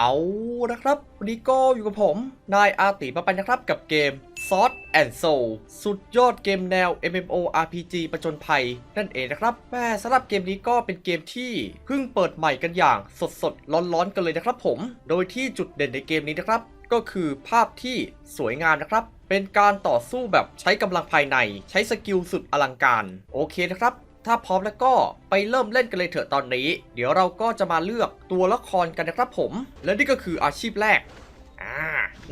เอาละครับวันนี้ก็อยู่กับผม นายอาติมาไปนะครับกับเกม Sword and Soul สุดยอดเกมแนว MMORPG ประจนภัย นั่นเองนะครับแม่สำหรับเกมนี้ก็เป็นเกมที่เพิ่งเปิดใหม่กันอย่างสดสดร้อนๆกันเลยนะครับผม โดยที่จุดเด่นในเกมนี้นะครับ ก็คือภาพที่สวยงามนะครับ เป็นการต่อสู้แบบใช้กำลังภายใน ใช้สกิลสุดอลังการ โอเคนะครับ ถ้าพร้อมแล้วก็ไปเริ่มเล่นกันเลยเถอะตอนนี้ เดี๋ยวเราก็จะมาเลือกตัวละครกันนะครับผม และนี่ก็คืออาชีพแรก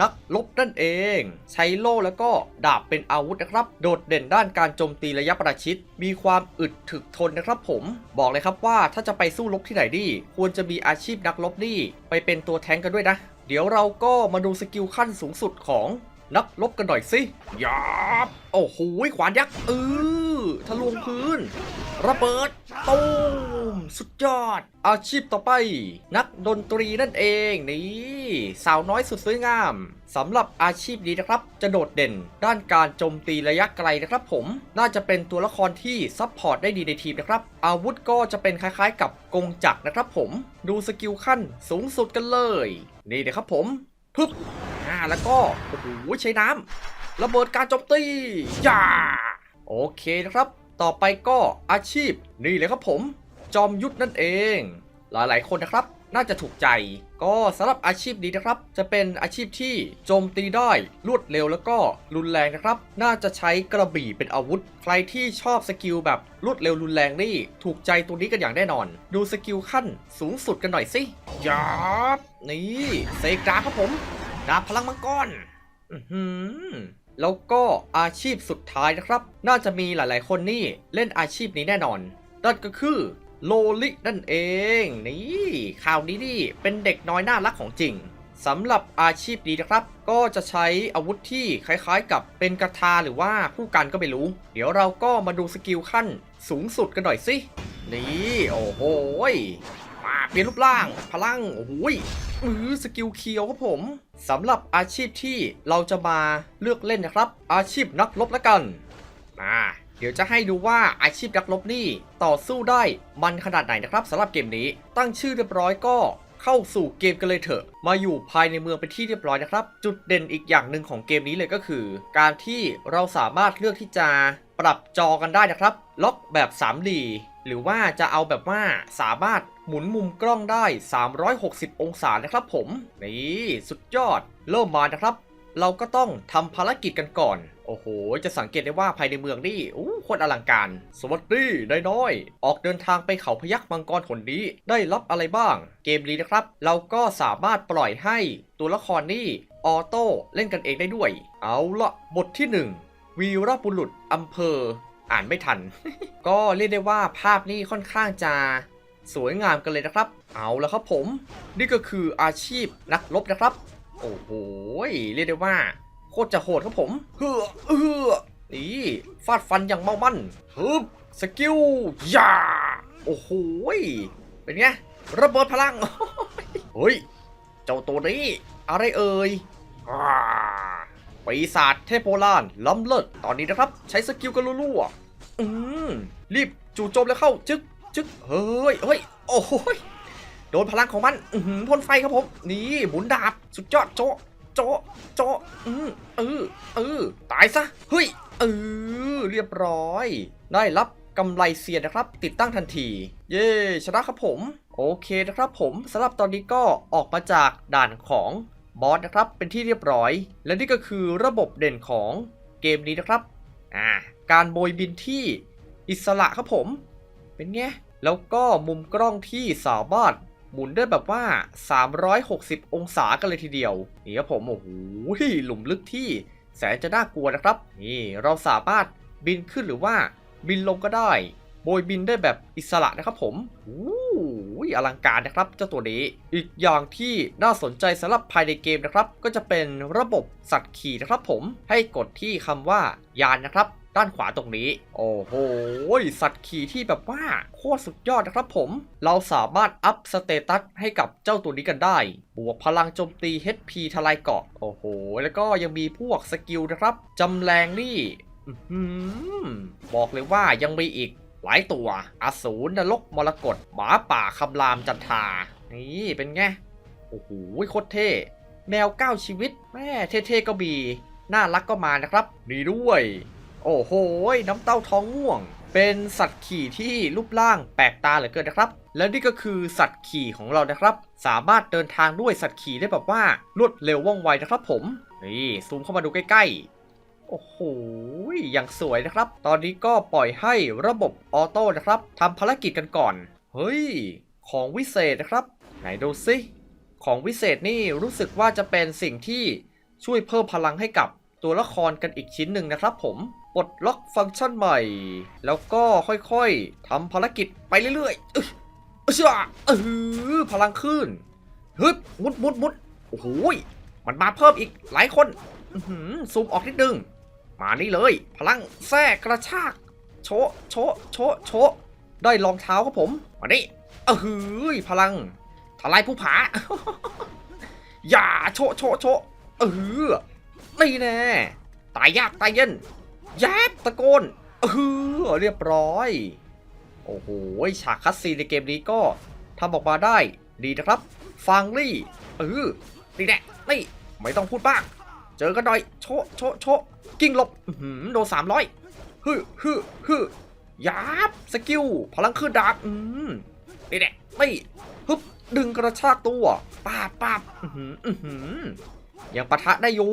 นักลบนั่นเอง ใช้โล่แล้วก็ดาบเป็นอาวุธนะครับ โดดเด่นด้านการโจมตีระยะประชิด มีความอึดถึกทนนะครับผม บอกเลยครับว่าถ้าจะไปสู้รบที่ไหนดี ควรจะมีอาชีพนักลบนี่ ไปเป็นตัวแทงกันด้วยนะ เดี๋ยวเราก็มาดูสกิลขั้นสูงสุดของ นักลบกันหน่อยสิยาบโอ้โหขวานยักษ์เออทะลวงพื้น ระเบิดตูมสุดยอด อาชีพต่อไป นักดนตรีนั่นเองนี่สาวน้อยสุดสวยงามสำหรับอาชีพนี้นะครับ จะโดดเด่น ด้านการโจมตีระยะไกลนะครับผม น่าจะเป็นตัวละครที่ซัพพอร์ตได้ดีในทีมนะครับ อาวุธก็จะเป็นคล้ายๆ กับกงจักรนะครับผม ดูสกิลขั้นสูงสุดกันเลย นี่เดี๋ยวครับผม พึบอ่าแล้วก็โอ้โหใช้น้ำระเบิดการโจมตีย่าโอเคนะครับ ต่อไปก็อาชีพนี่เลยครับผม จอมยุทธนั่นเอง หลายๆ คนนะครับน่าจะถูกใจ ก็สำหรับอาชีพนี้นะครับ จะเป็นอาชีพที่โจมตีได้รวดเร็วแล้วก็รุนแรงนะครับ น่าจะใช้กระบี่เป็นอาวุธ ใครที่ชอบสกิลแบบรวดเร็วรุนแรงนี่ ถูกใจตัวนี้กันอย่างแน่นอน ดูสกิลขั้นสูงสุดกันหน่อยสิ ยับนี่เซกดาบครับผมดาบพลังมังกรอือแล้วก็อาชีพสุดท้ายนะครับ น่าจะมีหลายๆคนนี่เล่นอาชีพนี้แน่นอนนั่นก็คือโลลินั่นเอง นี่ข่าวนี้นี่เป็นเด็กน้อยน่ารักของจริงสำหรับอาชีพนี้นะครับ ก็จะใช้อาวุธที่คล้ายๆ กับเป็นกระทาหรือว่าผู้กันก็ไม่รู้ เดี๋ยวเราก็มาดูสกิลขั้นสูงสุดกันหน่อยสิ นี่ โอ้โห เปลี่ยนรูปร่าง พลัง โอ้โหยอือสกิลเคียวครับผมสำหรับอาชีพที่เราจะมาเลือกเล่นนะครับ อาชีพนักรบละกันมาเดี๋ยวจะให้ดูว่าอาชีพนักรบนี่ต่อสู้ได้มันขนาดไหนนะครับสำหรับเกมนี้ ตั้งชื่อเรียบร้อยก็เข้าสู่เกมกันเลยเถอะ มาอยู่ภายในเมืองเป็นที่เรียบร้อยนะครับ จุดเด่นอีกอย่างหนึ่งของเกมนี้เลยก็คือ การที่เราสามารถเลือกที่จะปรับจอกันได้นะครับ ล็อกแบบ 3D หรือว่าจะเอาแบบว่าสามารถหมุนมุมกล้องได้ 360 องศานะครับผม นี่สุดยอด เริ่มมานะครับ เราก็ต้องทำภารกิจกันก่อน โอ้โห จะสังเกตได้ว่าภายในเมืองนี่อู้โคตรอลังการ สวัสดีนายน้อย ออกเดินทางไปเขาพยักมังกรขนนี้ ได้รับอะไรบ้าง เกมนี้นะครับ เราก็สามารถปล่อยให้ตัวละครนี่ออโต้เล่นกันเองได้ด้วย เอาละบทที่หนึ่งวีรบุรุษอำเภอ อ่านไม่ทัน ก็เรียกได้ว่าภาพนี่ค่อนข้างจะสวยงามกันเลยนะครับ เอาละครับผม นี่ก็คืออาชีพนักรบนะครับ โอ้โหเรียกได้ว่า โคตรจะโหดครับผมเฮ้อเออนี่ฟาดฟันอย่างเมามันฮึบสกิลยาโอ้โหเป็นไงระเบิดพลังเฮ้ยเจ้าตัวนี้อะไรเอ่ยอ่า ปีศาจเทพโบราณล้ำเลิศตอนนี้นะครับ ใช้สกิลกันรัวๆอืมรีบจู่โจมแล้วเข้า จึ๊กจึ๊กเฮ้ยเฮ้ยโอ้ยโดนพลังของมันอืพ่นไฟครับผม นี่หมุนดาบสุดยอดโจะโจะโจะอืมเออเออตายซะเฮ้ยเออเรียบร้อย ได้รับกำไรเซียนนะครับ ติดตั้งทันที เย้ชนะครับผม โอเคนะครับผมสำหรับตอนนี้ก็ออกมาจากด่านของ บอสนะครับเป็นที่เรียบร้อย และนี่ก็คือระบบเด่นของเกมนี้นะครับอ่าการโบยบินที่อิสระครับผม เป็นไง แล้วก็มุมกล้องที่สามารถหมุนได้แบบว่า 360 องศากันเลยทีเดียว นี่ครับผม โอ้โหหลุมลึกที่แสนจะน่ากลัวนะครับ นี่เราสามารถบินขึ้นหรือว่าบินลงก็ได้ โบยบินได้แบบอิสระนะครับผมอู้ อลังการนะครับเจ้าตัวนี้ อีกอย่างที่น่าสนใจสำหรับภายในเกมนะครับ ก็จะเป็นระบบสัตว์ขี่นะครับผมให้กดที่คำว่ายานนะครับด้านขวาตรงนี้ โอ้โห สัตว์ขี่ที่แบบว่าโคตรสุดยอดนะครับผม เราสามารถอัพสเตตัสให้กับเจ้าตัวนี้กันได้ บวกพลังโจมตี HP ทลายเกาะ โอ้โห แล้วก็ยังมีพวกสกิลนะครับ จำแรงนี่บอกเลยว่ายังมีอีก หลายตัวอสูรนรกมรกตหมาป่าคำรามจันทรานี่เป็นไงโอ้อ้โหโคตรเท่ แมวเก้าชีวิต แม่เท่ๆก็มี น่ารักก็มานะครับ นี่ด้วย โอ้โห น้ำเต้าท้องม่วง เป็นสัตว์ขี่ที่รูปร่างแปลกตาเหลือเกินนะครับ และนี่ก็คือสัตว์ขี่ของเรานะครับ สามารถเดินทางด้วยสัตว์ขี่ได้แบบว่ารวดเร็วว่องไวนะครับผม นี่ซูมเข้ามาดูใกล้ๆ โอ้โห อย่างสวยนะครับ ตอนนี้ก็ปล่อยให้ระบบออโต้นะครับทำภารกิจกันก่อน เฮ้ย ของวิเศษนะครับ ไหนดูสิของวิเศษนี่รู้สึกว่าจะเป็นสิ่งที่ช่วยเพิ่มพลังให้กับตัวละครกันอีกชิ้นหนึ่งนะครับผมปลดล็อกฟังก์ชันใหม่ แล้วก็ค่อยๆทำภารกิจไปเรื่อยๆอึ๊ะอึ๊ะเชื่อเออพลังขึ้นฮึบมุดมุดมุดโอ้โหมันมาเพิ่มอีกหลายคนซูมออกนิดนึง มานี่เลย พลังแทรกระชาก โชะโชะโชะโชะได้รองเท้าครับผม มาดิเออหือพลังทลายผู้ผา อย่าโชะโชะโชะเออนี่แน่ตายยากตายเย็นยับตะโกนเออเรียบร้อย โอ้โหฉากคัสซีในเกมนี้ก็ทำออกมาได้ดีนะครับ ฟังลี่เออนี่แหละนี่ไม่ต้องพูดบ้าง เจอกันหน่อย โชะโชะโชะกิ้งหลบอื้อหือโดนสามร้อยฮึฮึฮึยับสกิลพลังขึ้นดาบอืมนี่แหละนี่ฮึบดึงกระชากตัวป้าป้าอื้อหืออื้อหือยังปะทะได้อยู่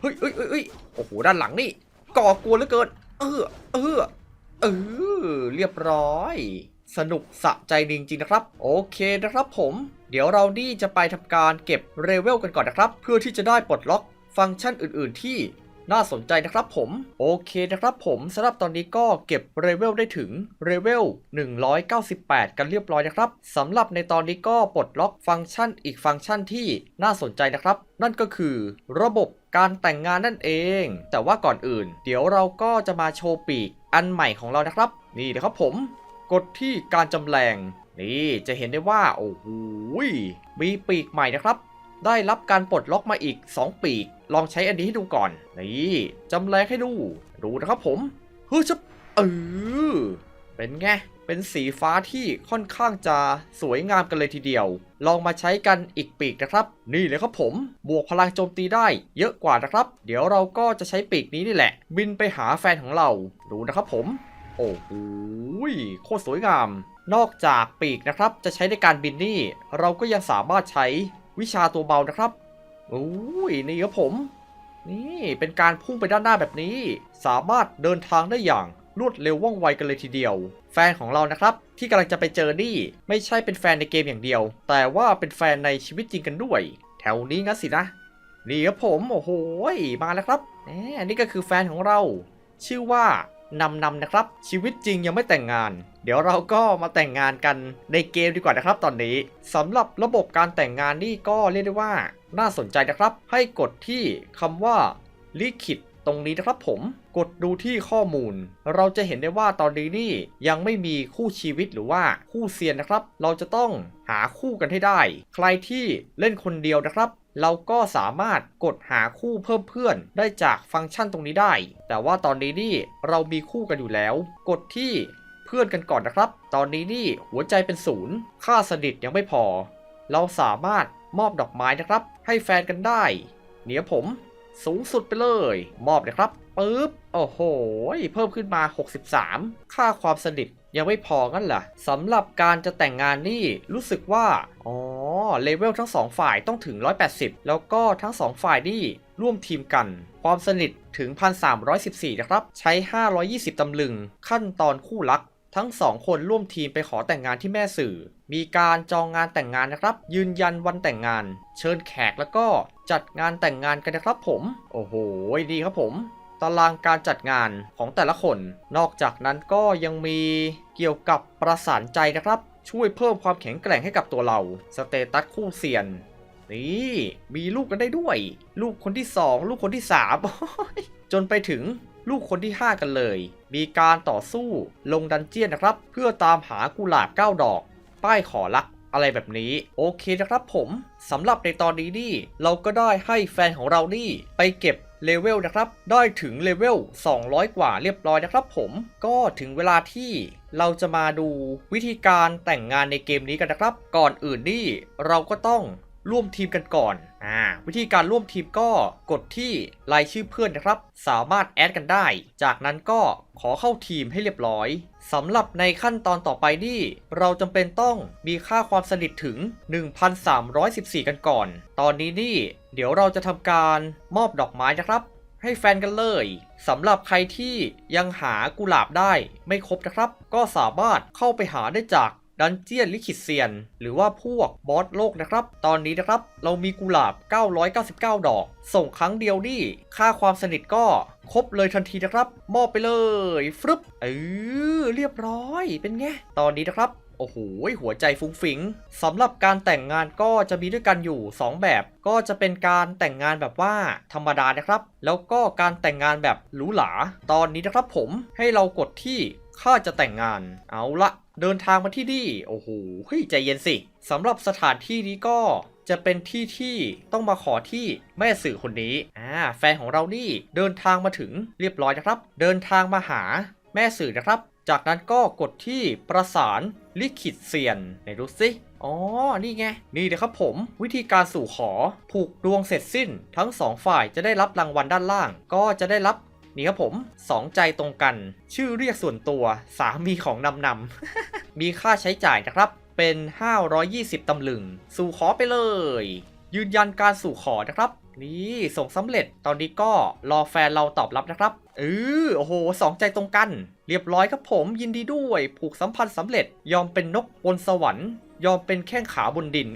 เฮ้ยเฮ้ยเฮ้ยเฮ้ยโอ้โหด้านหลังนี่ก่อกวนเหลือเกิน เออเออเออเรียบร้อย สนุกสะใจจริงๆนะครับ โอเคนะครับผม เดี๋ยวเรานี่จะไปทำการเก็บเรเวลกันก่อนนะครับ เพื่อที่จะได้ปลดล็อก ฟังก์ชันอื่น ๆ ที่น่าสนใจนะครับผม โอเคนะครับผมสำหรับตอนนี้ก็เก็บเรเวลได้ถึงเรเวล 198 กันเรียบร้อยนะครับสำหรับในตอนนี้ก็ปลดล็อกฟังก์ชันอีกฟังก์ชันที่น่าสนใจนะครับ นั่นก็คือระบบการแต่งงานนั่นเอง แต่ว่าก่อนอื่น เดี๋ยวเราก็จะมาโชว์ปีกอันใหม่ของเรานะครับ นี่นะครับผม กดที่การจำแรง นี่จะเห็นได้ว่าโอ้โหมีปีกใหม่นะครับ ได้รับการปลดล็อกมาอีก 2 ปีก ลองใช้อันนี้ให้ดูก่อน นี่จำแรงให้ดู ดูนะครับผมเฮ้ยชับเออเป็นไง เป็นสีฟ้าที่ค่อนข้างจะสวยงามกันเลยทีเดียว ลองมาใช้กันอีกปีกนะครับ นี่เลยครับผม บวกพลังโจมตีได้เยอะกว่านะครับ เดี๋ยวเราก็จะใช้ปีกนี้นี่แหละ บินไปหาแฟนของเรา ดูนะครับผม โอ้โหโคตรสวยงาม นอกจากปีกนะครับ จะใช้ในการบินนี่ เราก็ยังสามารถใช้ วิชาตัวเบานะครับโอ้ยนี่ครับผม นี่เป็นการพุ่งไปด้านหน้าแบบนี้ สามารถเดินทางได้อย่างรวดเร็วว่องไวกันเลยทีเดียว แฟนของเรานะครับ ที่กำลังจะไปเจอนี่ไม่ใช่เป็นแฟนในเกมอย่างเดียว แต่ว่าเป็นแฟนในชีวิตจริงกันด้วย แถวนี้งั้นสินะนี่ครับผมโอ้โหมาแล้วครับแหมนี่ก็คือแฟนของเรา ชื่อว่านำนำนะครับ ชีวิตจริงยังไม่แต่งงาน เดี๋ยวเราก็มาแต่งงานกันในเกมดีกว่านะครับตอนนี้สำหรับระบบการแต่งงานนี่ก็เรียกได้ว่าน่าสนใจนะครับ ให้กดที่คำว่าลิขิตตรงนี้นะครับผมกดดูที่ข้อมูล เราจะเห็นได้ว่าตอนนี้นี่ยังไม่มีคู่ชีวิตหรือว่าคู่เซียนนะครับ เราจะต้องหาคู่กันให้ได้ ใครที่เล่นคนเดียวนะครับ เราก็สามารถกดหาคู่เพิ่มเพื่อนได้จากฟังก์ชันตรงนี้ได้ แต่ว่าตอนนี้นี่เรามีคู่กันอยู่แล้ว กดที่ พื่อนกันก่อนนะครับ ตอนนี้นี่หัวใจเป็นศูนย์ค่าสนิทยังไม่พอ เราสามารถมอบดอกไม้นะครับ ให้แฟนกันได้เดี๋ยผม สูงสุดไปเลย มอบเลยครับปึ๊บโอ้โห เพิ่มขึ้นมา 63 ค่าความสนิทยังไม่พองั้นเหรอสำหรับการจะแต่งงานนี่รู้สึกว่า อ๋อ เลเวลทั้งสองฝ่ายต้องถึง 180 แล้วก็ทั้งสองฝ่ายนี่ร่วมทีมกัน ความสนิทถึง 1,314 นะครับ ใช้ 520 ตำลึง ขั้นตอนคู่รัก ทั้งสองคนร่วมทีมไปขอแต่งงานที่แม่สื่อ มีการจองงานแต่งงานนะครับ ยืนยันวันแต่งงาน เชิญแขกแล้วก็จัดงานแต่งงานกันนะครับผม โอ้โหดีครับผม ตารางการจัดงานของแต่ละคน นอกจากนั้นก็ยังมีเกี่ยวกับประสานใจนะครับ ช่วยเพิ่มความแข็งแกร่งให้กับตัวเรา สเตตัสคู่เซียน นี่มีลูกกันได้ด้วย ลูกคนที่ 2 ลูกคนที่3จนไปถึง ลูกคนที่ 5 กันเลย มีการต่อสู้ลงดันเจียนนะครับ เพื่อตามหากุหลาบ9ดอก ป้ายขอรักอะไรแบบนี้ โอเคนะครับผมสำหรับในตอนนี้นี่ เราก็ได้ให้แฟนของเรานี่ ไปเก็บเลเวลนะครับ ได้ถึงเลเวล 200 กว่าเรียบร้อยนะครับผม ก็ถึงเวลาที่เราจะมาดูวิธีการแต่งงานในเกมนี้กันนะครับ ก่อนอื่นนี่ เราก็ต้อง ร่วมทีมกันก่อนอ่าวิธีการร่วมทีมก็กดที่รายชื่อเพื่อนนะครับ สามารถแอดกันได้ จากนั้นก็ขอเข้าทีมให้เรียบร้อยสำหรับในขั้นตอนต่อไปนี่ เราจำเป็นต้องมีค่าความสนิทถึง 1,314 กันก่อน ตอนนี้นี่ เดี๋ยวเราจะทำการมอบดอกไม้นะครับ ให้แฟนกันเลยสำหรับใครที่ยังหากุหลาบได้ไม่ครบนะครับ ก็สามารถเข้าไปหาได้จาก ดันเจียนลิขิตเซียน หรือว่าพวกบอสโลกนะครับ ตอนนี้นะครับ เรามีกุหลาบ 999 ดอก ส่งครั้งเดียวนี่ ค่าความสนิทก็ครบเลยทันทีนะครับ มอบไปเลยฟรึบเออเรียบร้อยเป็นไง ตอนนี้นะครับ โอ้โห หัวใจฟุ้งฟิงสำหรับการแต่งงานก็จะมีด้วยกันอยู่ 2 แบบ ก็จะเป็นการแต่งงานแบบว่าธรรมดานะครับ แล้วก็การแต่งงานแบบหรูหราตอนนี้นะครับผมให้เรากดที่ข้าจะแต่งงาน เอาละ เดินทางมาที่นี่ โอ้โหเฮ้ยใจเย็นสิสำหรับสถานที่นี้ก็จะเป็นที่ที่ต้องมาขอที่แม่สื่อคนนี้อ่าแฟนของเรานี่เดินทางมาถึงเรียบร้อยนะครับ เดินทางมาหาแม่สื่อนะครับ จากนั้นก็กดที่ประสานลิขิตเซียนไหนดูสิอ๋อ นี่ไง นี่นะครับผม วิธีการสู่ขอ ผูกดวงเสร็จสิ้น ทั้งสองฝ่ายจะได้รับรางวัลด้านล่าง ก็จะได้รับ นี่ครับผมสองใจตรงกัน ชื่อเรียกส่วนตัวสามีของนำนำมีค่าใช้จ่ายนะครับเป็น 520 ตำลึง สู่ขอไปเลย ยืนยันการสู่ขอนะครับ นี่ส่งสำเร็จตอนนี้ก็รอแฟนเราตอบรับนะครับเออโอ้โหสองใจตรงกัน เรียบร้อยครับผมยินดีด้วย ผูกสัมพันธ์สำเร็จ ยอมเป็นนกบนสวรรค์ ยอมเป็นแข้งขาบนดิน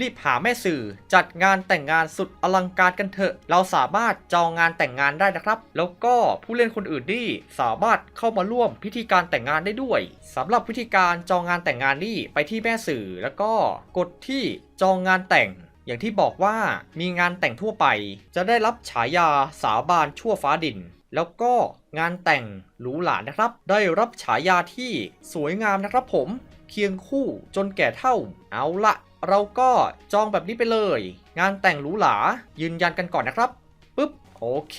รีบหาแม่สื่อ จัดงานแต่งงานสุดอลังการกันเถอะ เราสามารถจองงานแต่งงานได้นะครับ แล้วก็ผู้เล่นคนอื่นนี่สามารถเข้ามาร่วมพิธีการแต่งงานได้ด้วยสำหรับพิธีการจองงานแต่งงานนี่ไปที่แม่สื่อ แล้วก็กดที่จองงานแต่งอย่างที่บอกว่ามีงานแต่งทั่วไป จะได้รับฉายาสาบานชั่วฟ้าดิน แล้วก็งานแต่งหรูหรานะครับ ได้รับฉายาที่สวยงามนะครับผมเคียงคู่จนแก่เท่า เอาละ เราก็จองแบบนี้ไปเลย งานแต่งหรูหรายืนยันกันก่อนนะครับปึ๊บโอเค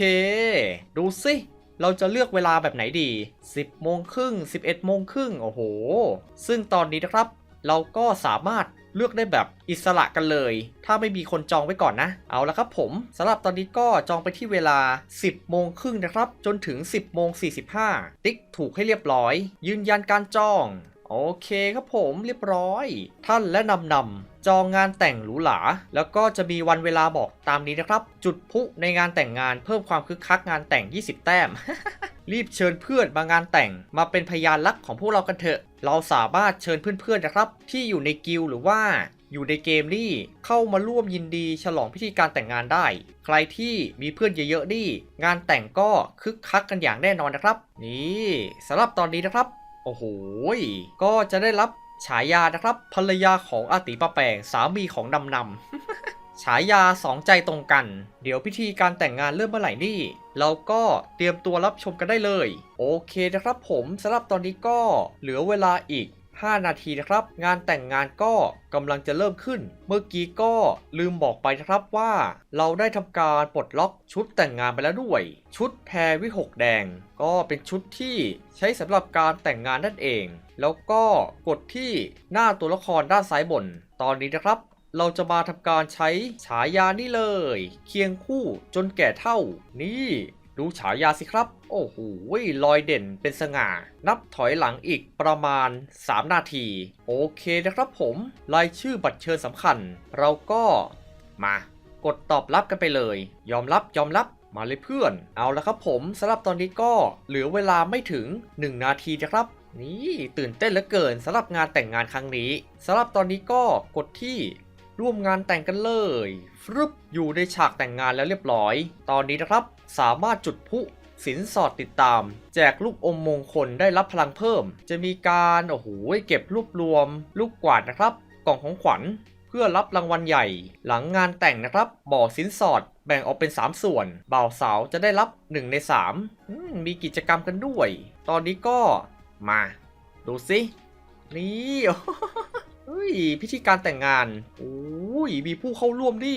ดูสิเราจะเลือกเวลาแบบไหนดี 10โมงครึ่ง 11โมงครึ่งโอ้โห ซึ่งตอนนี้นะครับ เราก็สามารถเลือกได้แบบอิสระกันเลย ถ้าไม่มีคนจองไว้ก่อนนะ เอาละครับผมสำหรับตอนนี้ก็จองไปที่เวลา 10 โมงครึ่งนะครับ จนถึง 10 โมง 45 ติ๊กถูกให้เรียบร้อย ยืนยันการจอง โอเคครับผมเรียบร้อย ท่านและนำนำจองงานแต่งหรูหราแล้วก็จะมีวันเวลาบอกตามนี้นะครับ จุดพุในงานแต่งงานเพิ่มความคึกคักงานแต่ง 20 แต้ม รีบเชิญเพื่อนมางานแต่งมาเป็นพยานรักของพวกเรากันเถอะ เราสามารถเชิญเพื่อนๆนะครับ ที่อยู่ในกิลหรือว่าอยู่ในเกมนี่เข้ามาร่วมยินดีฉลองพิธีการแต่งงานได้ ใครที่มีเพื่อนเยอะๆนี่งานแต่งก็คึกคักกันอย่างแน่นอนนะครับ นี่สำหรับตอนนี้นะครับ โอ้โห ก็จะได้รับฉายานะครับภรรยาของอาติปะแปงสามีของนำนำฉายาสองใจตรงกัน เดี๋ยวพิธีการแต่งงานเริ่มเมื่อไหร่นี่ เราก็เตรียมตัวรับชมกันได้เลย โอเคนะครับผมสำหรับตอนนี้ก็เหลือเวลาอีก 5 นาทีนะครับ งานแต่งงานก็กำลังจะเริ่มขึ้น เมื่อกี้ก็ลืมบอกไปนะครับว่า เราได้ทำการปลดล็อกชุดแต่งงานไปแล้วด้วย ชุดแพรวิหกแดง ก็เป็นชุดที่ใช้สำหรับการแต่งงานนั่นเอง แล้วก็กดที่หน้าตัวละครด้านซ้ายบน ตอนนี้นะครับ เราจะมาทำการใช้ฉายานี่เลย เคียงคู่จนแก่เท่านี่ ดูฉายาสิครับ โอ้โหลอยเด่นเป็นสง่า นับถอยหลังอีกประมาณ 3 นาที โอเคนะครับผมรายชื่อบัตรเชิญสำคัญ เราก็มากดตอบรับกันไปเลย ยอมรับยอมรับมาเลยเพื่อน เอาละครับผมสำหรับตอนนี้ก็เหลือเวลาไม่ถึง 1 นาทีนะครับ นี่ตื่นเต้นเหลือเกินสำหรับงานแต่งงานครั้งนี้สำหรับตอนนี้ก็กดที่ร่วมงานแต่งกันเลยฟรึบอยู่ในฉากแต่งงานแล้วเรียบร้อย ตอนนี้นะครับ สามารถจุดพุสินสอดติดตาม แจกลูกอมมงคลได้รับพลังเพิ่ม จะมีการโอ้โหเก็บรวบรวม ลูกกวาดนะครับ กล่องของขวัญ เพื่อรับรางวัลใหญ่ หลังงานแต่งนะครับบ่อสินสอดแบ่งออกเป็น 3 ส่วน บ่าวสาวจะได้รับ 1 ใน 3มมีกิจกรรมกันด้วย ตอนนี้ก็มา ดูสิ นี่เฮ้ยพิธีการแต่งงานโอ้ยมีผู้เข้าร่วมดิ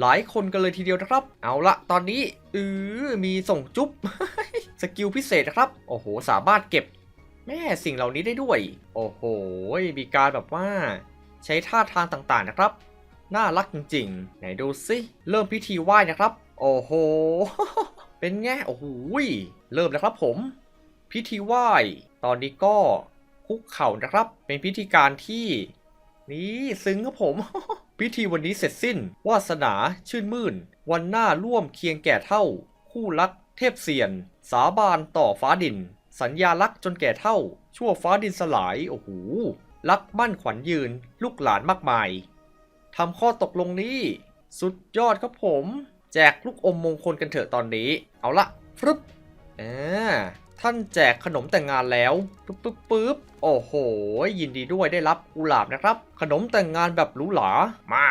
หลายคนกันเลยทีเดียวนะครับ เอาละตอนนี้เออมีส่งจุ๊บสกิลพิเศษนะครับ โอ้โห สามารถเก็บแม่สิ่งเหล่านี้ได้ด้วย โอ้โห มีการแบบว่า ใช้ท่าทางต่างๆนะครับ น่ารักจริงๆ ไหนดูสิ เริ่มพิธีไหว้นะครับ โอ้โห เป็นไง โอ้โห เริ่มแล้วครับผม พิธีไหว้ ตอนนี้ก็คุกเข่านะครับ เป็นพิธีการที่ นี่ซึ้งครับผม พิธีวันนี้เสร็จสิ้น วาสนาชื่นมื่น วันหน้าร่วมเคียงแก่เท่า คู่รักเทพเสียน สาบานต่อฟ้าดิน สัญญารักจนแก่เท่า ชั่วฟ้าดินสลาย โอ้โห รักมั่นขวัญยืน ลูกหลานมากมายทำข้อตกลงนี้ สุดยอดครับผม แจกลูกอมมงคลกันเถอะตอนนี้ เอาละฟรึบอ่า ท่านแจกขนมแต่งงานแล้วปึ๊บปึ๊บปึ๊บโอ้โห ยินดีด้วยได้รับกุหลาบนะครับ ขนมแต่งงานแบบหรูหรามา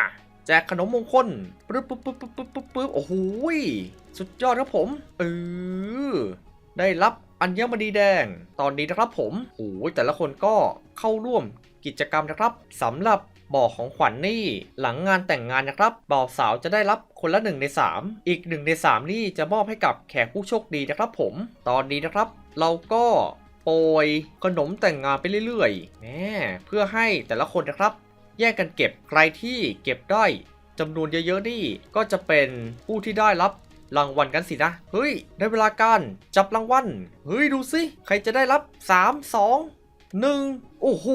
แจกขนมมงคลปึ๊บปึ๊บปึ๊บปึ๊บปึ๊บปึ๊บปึ๊บโอ้โหสุดยอดครับผมเออได้รับอัญมณีแดง ตอนนี้นะครับผมโอ้ยแต่ละคนก็เข้าร่วมกิจกรรมนะครับสำหรับ บอกของขวัญนนี่หลังงานแต่งงานนะครับบ่าวสาวจะได้รับคนละ 1 ใน 3 อีก 1 ใน 3 นี่จะมอบให้กับแขกผู้โชคดีนะครับผม ตอนนี้นะครับ เราก็โปรยขนมแต่งงานไปเรื่อยๆแหมเพื่อให้แต่ละคนนะครับ แยกกันเก็บใครที่เก็บได้จำนวนเยอะๆนี่ก็จะเป็นผู้ที่ได้รับรางวัลกันสินะ เฮ้ย ได้เวลาการจับรางวัล เฮ้ย ดูสิ ใครจะได้รับ 3 2 1โอ้โห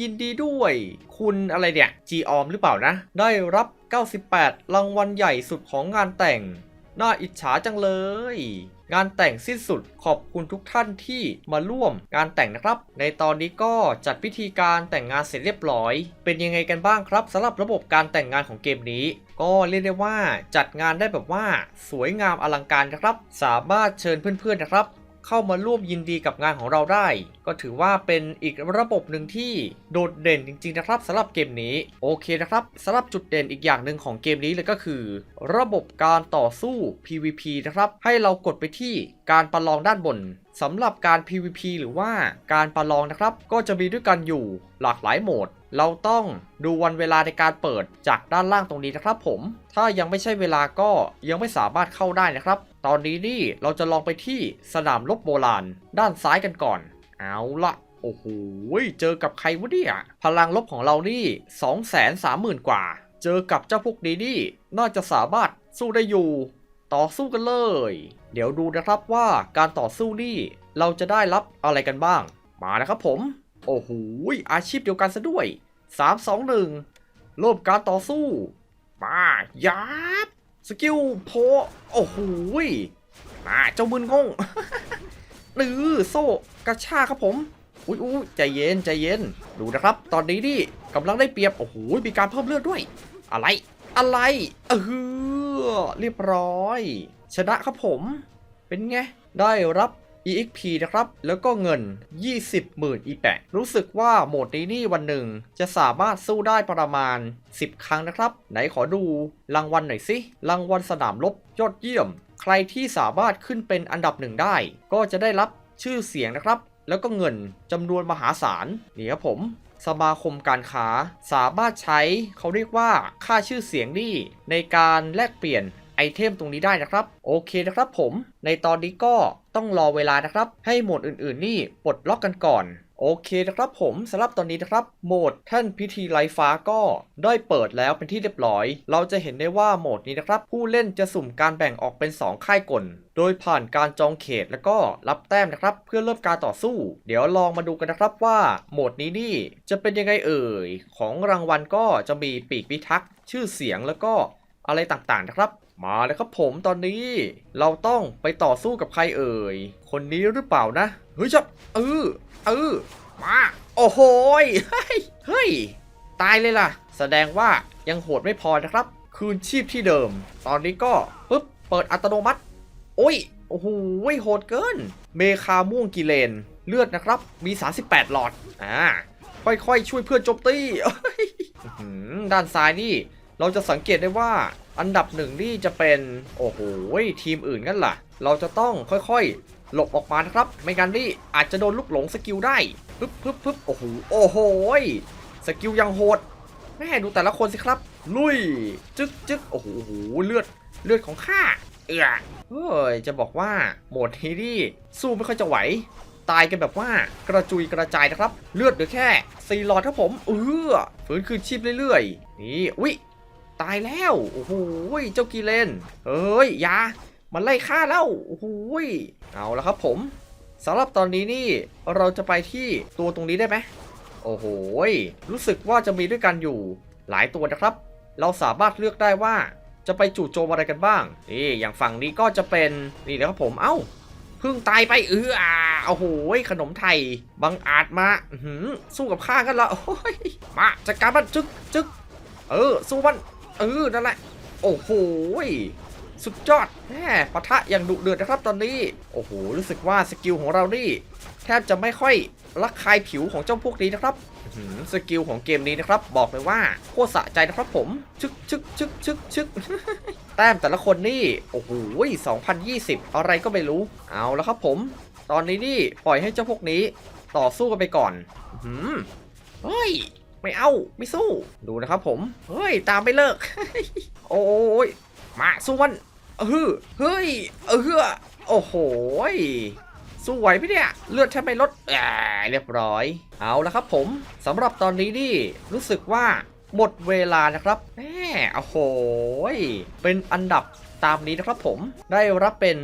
ยินดีด้วย คุณอะไรเนี่ยจีออมหรือเปล่านะ ได้รับ 98 รางวัลใหญ่สุดของงานแต่ง น่าอิจฉาจังเลย งานแต่งสิ้นสุดขอบคุณทุกท่านที่มาร่วมงานแต่งนะครับ ในตอนนี้ก็จัดพิธีการแต่งงานเสร็จเรียบร้อย เป็นยังไงกันบ้างครับสำหรับระบบการแต่งงานของเกมนี้ก็เรียกได้ว่าจัดงานได้แบบว่า สวยงามอลังการนะครับ สามารถเชิญเพื่อนๆนะครับ เข้ามาร่วมยินดีกับงานของเราได้ ก็ถือว่าเป็นอีกระบบหนึ่งที่โดดเด่นจริงๆนะครับสำหรับเกมนี้โอเคนะครับสำหรับจุดเด่นอีกอย่างหนึ่งของเกมนี้เลยก็คือ ระบบการต่อสู้ PVP นะครับ ให้เรากดไปที่การประลองด้านบนสำหรับการ PVP หรือว่าการประลองนะครับ ก็จะมีด้วยกันอยู่หลากหลายโหมด เราต้องดูวันเวลาในการเปิดจากด้านล่างตรงนี้นะครับผม ถ้ายังไม่ใช่เวลาก็ยังไม่สามารถเข้าได้นะครับ ตอนนี้นี่เราจะลองไปที่สนามรบโบราณ ด้านซ้ายกันก่อน เอาละโอ้โห เจอกับใครวะเนี่ย พลังลบของเรานี่2 3 0 0 0 0กว่า เจอกับเจ้าพวกนี้นี่ น่าจะสามารถสู้ได้อยู่ ต่อสู้กันเลย เดี๋ยวดูนะครับว่าการต่อสู้นี่ เราจะได้รับอะไรกันบ้าง มานะครับผม โอ้โหอาชีพเดียวกันซะด้วย 3 2 1เริ่มการต่อสู้มายับสกิลโพโอ้โหมาเจ้ามึนงงนือโซ่กระชากครับผม อุ้ยอุ้ยใจเย็นใจเย็น ดูนะครับ ตอนนี้นี่กำลังได้เปรียบ โอ้โห มีการเพิ่มเลือดด้วย อะไร อะไร เออเรียบร้อย ชนะครับผม เป็นไง ได้รับ EXP นะครับ แล้วก็เงิน 20หมื่น E8 รู้สึกว่าโหมดนี้นี่วันหนึ่งจะสามารถสู้ได้ประมาณ 10 ครั้งนะครับ ไหนขอดูรางวัลหน่อยสิ รางวัลสนามรบยอดเยี่ยม ใครที่สามารถขึ้นเป็นอันดับหนึ่งได้ ก็จะได้รับชื่อเสียงนะครับ แล้วก็เงินจำนวนมหาศาลนี่ครับผมสมาคมการค้าสามารถใช้เขาเรียกว่าค่าชื่อเสียงนี่ในการแลกเปลี่ยน ไอเทมตรงนี้ได้นะครับ โอเคนะครับผม ในตอนนี้ก็ต้องรอเวลานะครับ ให้โหมดอื่นๆ นี่ปลดล็อกกันก่อนโอเคนะครับผมสำหรับตอนนี้นะครับโหมดท่านพิธีไร้ฟ้าก็ได้เปิดแล้วเป็นที่เรียบร้อย เราจะเห็นได้ว่าโหมดนี้นะครับ ผู้เล่นจะสุ่มการแบ่งออกเป็น 2 ค่ายกล โดยผ่านการจองเขตแล้วก็รับแต้มนะครับ เพื่อเริ่มการต่อสู้ เดี๋ยวลองมาดูกันนะครับว่าโหมดนี้นี่จะเป็นยังไงเอ่ย ของรางวัลก็จะมีปีกพิทักษ์ชื่อเสียงแล้วก็อะไรต่างๆนะครับ มาเลยครับผมตอนนี้ เราต้องไปต่อสู้กับใครเอ่ย คนนี้หรือเปล่านะ เฮ้ยจับเออเออมา โอ้โหยเฮ้ยเฮ้ย ตายเลยล่ะ แสดงว่ายังโหดไม่พอนะครับ คืนชีพที่เดิม ตอนนี้ก็ปุ๊บเปิดอัตโนมัติ โอ้ย โอ้โหโหดเกิน เมคาม่วงกิเลน เลือดนะครับ มี 38 หลอด อ่า ค่อยๆ ช่วยเพื่อนโจมตีเอ้ยอื้อหือด้านซ้ายนี่ เราจะสังเกตได้ว่า อันดับหนึ่งนี่จะเป็นโอ้โหทีมอื่นกันล่ะ เราจะต้องค่อยๆ หลบออกมานะครับ ไม่งั้นนี่อาจจะโดนลูกหลงสกิลได้ปึ๊บปึ๊บปึ๊บโอ้โหโอ้โหสกิลยังโหดแม่ดูแต่ละคนสิครับ ลุย จึ๊กจึ๊กโอ้โหโอ้โหเลือดเลือดของข้าเอือเฮ้ยจะบอกว่าโหมดนี้นี่สู้ไม่ค่อยจะไหว ตายกันแบบว่ากระจุยกระจายนะครับ เลือดเหลือแค่สี่หลอดครับผมเออฝืนคืนชีพเรื่อยๆ นี่อุ๊ย ตายแล้ว โอ้โหเจ้ากีเลนเฮ้ยยามันไล่ฆ่าแล้วโอ้โหเอาละครับผมสำหรับตอนนี้นี่เราจะไปที่ตัวตรงนี้ได้ไหมโอ้โหรู้สึกว่าจะมีด้วยกันอยู่หลายตัวนะครับ เราสามารถเลือกได้ว่าจะไปจู่โจมอะไรกันบ้างนี่อย่างฝั่งนี้ก็จะเป็นนี่นะครับผมเอ้าเพิ่งตายไปเอออ่าโอ้โหขนมไทยบังอาจมาหือสู้กับข้ากันละโอ้ยมาจัดการมันจึ๊กจึ๊กเออสู้มัน เออนั่นแหละ โอ้โหสุดยอดแหมปะทะอย่างดุเดือดนะครับตอนนี้ โอ้โห รู้สึกว่าสกิลของเรานี่ แทบจะไม่ค่อยระคายผิวของเจ้าพวกนี้นะครับสกิลของเกมนี้นะครับ บอกเลยว่าโคตรสะใจนะครับผม ชึกชึกชึกชึกชึกแต้มแต่ละคนนี่ โอ้โห2020 อะไรก็ไม่รู้ เอาแล้วครับผม ตอนนี้นี่ปล่อยให้เจ้าพวกนี้ ต่อสู้กันไปก่อน อื้อหือเฮ้ย ไม่เอาไม่สู้ดูนะครับผม เฮ้ยตามไม่เลิก โอ้ยมาสู้มันเออเฮ้ยเออโอ้โหยสู้ไหวไหมเนี่ยเลือดแทบไม่ลดอ่าเรียบร้อย เอาละครับผมสำหรับตอนนี้นี่รู้สึกว่าหมดเวลานะครับแหมโอ้โหยเป็นอันดับตามนี้นะครับผมได้รับเป็น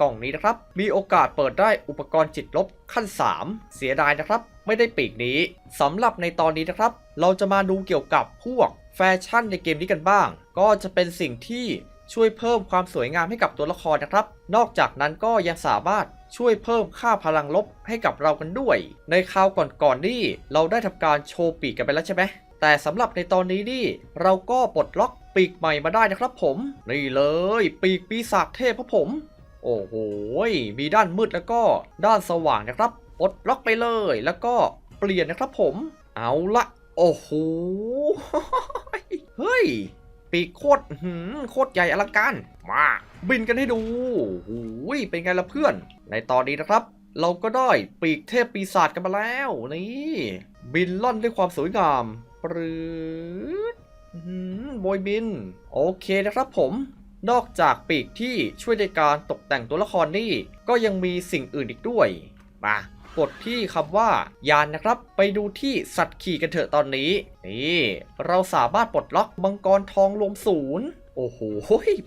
กล่องนี้นะครับ มีโอกาสเปิดได้อุปกรณ์จิตลบขั้น 3 เสียดายนะครับ ไม่ได้ปีกนี้สำหรับในตอนนี้นะครับ เราจะมาดูเกี่ยวกับพวกแฟชั่นในเกมนี้กันบ้าง ก็จะเป็นสิ่งที่ช่วยเพิ่มความสวยงามให้กับตัวละครนะครับ นอกจากนั้นก็ยังสามารถช่วยเพิ่มค่าพลังลบให้กับเรากันด้วย ในคราวก่อนๆนี่เราได้ทำการโชว์ปีกกันไปแล้วใช่ไหมแต่สำหรับในตอนนี้นี่เราก็ปลดล็อกปีกใหม่มาได้นะครับผม นี่เลยปีกปีศาจเทพครับผม โอ้โห มีด้านมืดแล้วก็ด้านสว่างนะครับ ปลดล็อกไปเลย แล้วก็เปลี่ยนนะครับผม เอาละโอ้โห เฮ้ย ปีกโคตรหือโคตรใหญ่อลังการ มา บินกันให้ดูหูยเป็นไงล่ะเพื่อน ในตอนนี้นะครับ เราก็ได้ปีกเทพปีศาจกันมาแล้ว นี่ บินล่อนด้วยความสวยงามปรืดอื้อหือยบิน โอเคนะครับผม นอกจากปีกที่ช่วยในการตกแต่งตัวละครนี่ ก็ยังมีสิ่งอื่นอีกด้วย มา กดที่คำว่ายานนะครับ ไปดูที่สัตว์ขี่กันเถอะตอนนี้ นี่ เราสามารถปลดล็อกมังกรทองรวมศูนย์โอ้โห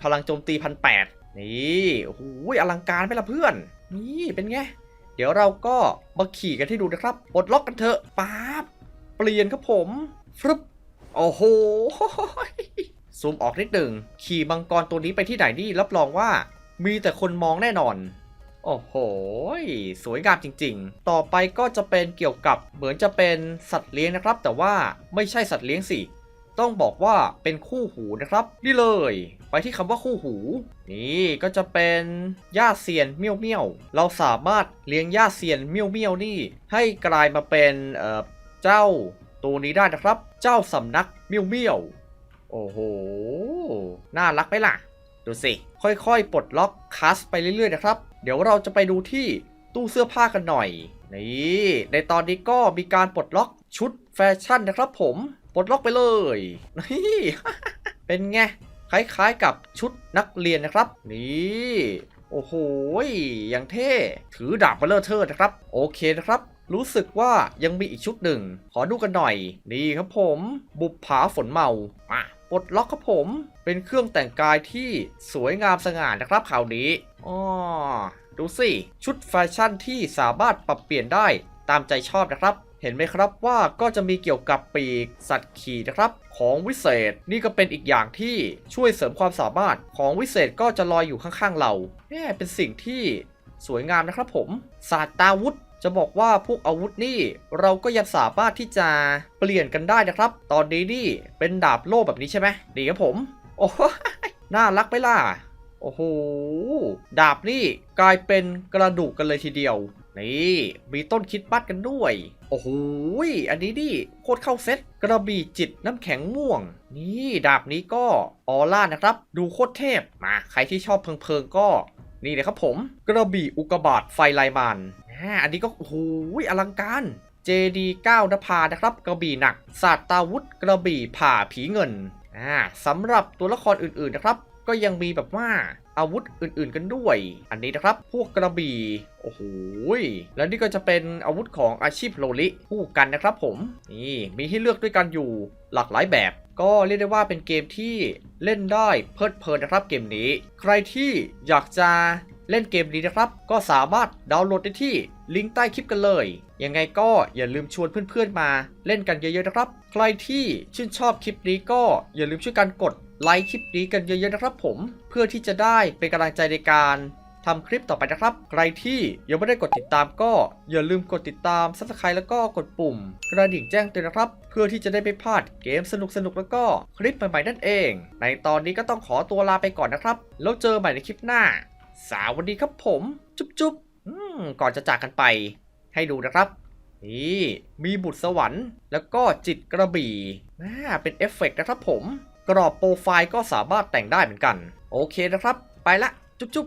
พลังโจมตีพันแปดนี่โอ้โหอลังการไหมล่ะเพื่อน นี่เป็นไง เดี๋ยวเราก็มาขี่กันให้ดูนะครับปลดล็อกกันเถอะป๊าบเปลี่ยนครับผมฟรึบโอ้โหซูมออกนิดหนึ่งขี่มังกรตัวนี้ไปที่ไหนนี่รับรองว่ามีแต่คนมองแน่นอน โอ้โห สวยงามจริงๆ ต่อไปก็จะเป็นเกี่ยวกับเหมือนจะเป็นสัตว์เลี้ยงนะครับ แต่ว่าไม่ใช่สัตว์เลี้ยงสิ ต้องบอกว่าเป็นคู่หูนะครับ นี่เลย ไปที่คำว่าคู่หู นี่ก็จะเป็นย่าเซียนเมี่ยวเมี่ยวเราสามารถเลี้ยงย่าเซียนเมี่ยวเมี่ยวนี่ ให้กลายมาเป็นเอ่อเจ้าตัวนี้ได้นะครับ เจ้าสำนักเมี่ยวเมี่ยวโอ้โห น่ารักไหมล่ะ ดูสิ ค่อยๆ ปลดล็อกคัสไปเรื่อยๆนะครับ เดี๋ยวเราจะไปดูที่ตู้เสื้อผ้ากันหน่อย นี่ ในตอนนี้ก็มีการปลดล็อกชุดแฟชั่นนะครับผมปลดล็อกไปเลย นี่ เป็นไง คล้ายๆกับชุดนักเรียนนะครับ นี่ โอ้โห อย่างเท่ ถือดาบเบลเลอร์เทอร์นะครับ โอเคนะครับ รู้สึกว่ายังมีอีกชุดหนึ่ง ขอดูกันหน่อย นี่ครับผม บุปผาฝนเมามา ปลดล็อกครับผม เป็นเครื่องแต่งกายที่สวยงามสง่านะครับข่าวนี้อ๋อดูสิ ชุดแฟชั่นที่สามารถปรับเปลี่ยนได้ตามใจชอบนะครับ เห็นไหมครับว่าก็จะมีเกี่ยวกับปีกสัตว์ขี่นะครับ ของวิเศษนี่ก็เป็นอีกอย่างที่ช่วยเสริมความสามารถของวิเศษก็จะลอยอยู่ข้างๆเราแหมเป็นสิ่งที่สวยงามนะครับผมศาสตราวุธ จะบอกว่าพวกอาวุธนี่เราก็ยังสามารถที่จะเปลี่ยนกันได้นะครับ ตอนนี้นี่เป็นดาบโล่แบบนี้ใช่ไหมดีครับผม โอ้โหน่ารักไหมล่ะ โอ้โห ดาบนี่กลายเป็นกระดูกกันเลยทีเดียว นี่มีต้นคิดบัตกันด้วย โอ้โห อันนี้นี่โคตรเข้าเซ็ตกระบี่จิตน้ำแข็งม่วง นี่ดาบนี้ก็ออร่านะครับ ดูโคตรเทพ มาใครที่ชอบเพิงๆก็นี่เลยครับผม กระบี่อุกบาตไฟลายมาน อันนี้ก็โอ้โหอลังการ JD 9นภานะครับ กระบี่หนักศาสตราวุธกระบี่ผ่าผีเงินอ่าสำหรับตัวละครอื่นๆนะครับ ก็ยังมีแบบว่าอาวุธอื่นๆกันด้วย อันนี้นะครับ พวกกระบี่ โอ้โห แล้วนี่ก็จะเป็นอาวุธของอาชีพโลลิคู่กันนะครับผม นี่ มีให้เลือกด้วยกันอยู่หลากหลายแบบ ก็เรียกได้ว่าเป็นเกมที่เล่นได้เพลิดเพลินนะครับเกมนี้ ใครที่อยากจะ เล่นเกมนี้นะครับ ก็สามารถดาวน์โหลดได้ที่ลิงก์ใต้คลิปกันเลย ยังไงก็อย่าลืมชวนเพื่อนๆมา เล่นกันเยอะๆนะครับ ใครที่ชื่นชอบคลิปนี้ก็อย่าลืมช่วยกันกดไลค์คลิปนี้กันเยอะๆนะครับผม เพื่อที่จะได้เป็นกำลังใจในการทำคลิปต่อไปนะครับ ใครที่ยังไม่ได้กดติดตามก็อย่าลืมกดติดตาม subscribe แล้วก็กดปุ่ม กระดิ่งแจ้งเตือนนะครับ เพื่อที่จะได้ไม่พลาดเกมสนุกๆแล้วก็คลิปใหม่ๆนั่นเอง ในตอนนี้ก็ต้องขอตัวลาไปก่อนนะครับ แล้วเจอใหม่ในคลิปหน้า สวัสดีครับผม จุ๊บจุ๊บอืมก่อนจะจากกันไป ให้ดูนะครับ นี่มีบุตรสวรรค์ แล้วก็จิตกระบี่น่าเป็นเอฟเฟกต์นะครับผม กรอบโปรไฟล์ก็สามารถแต่งได้เหมือนกัน โอเคนะครับ ไปละ จุ๊บจุ๊บ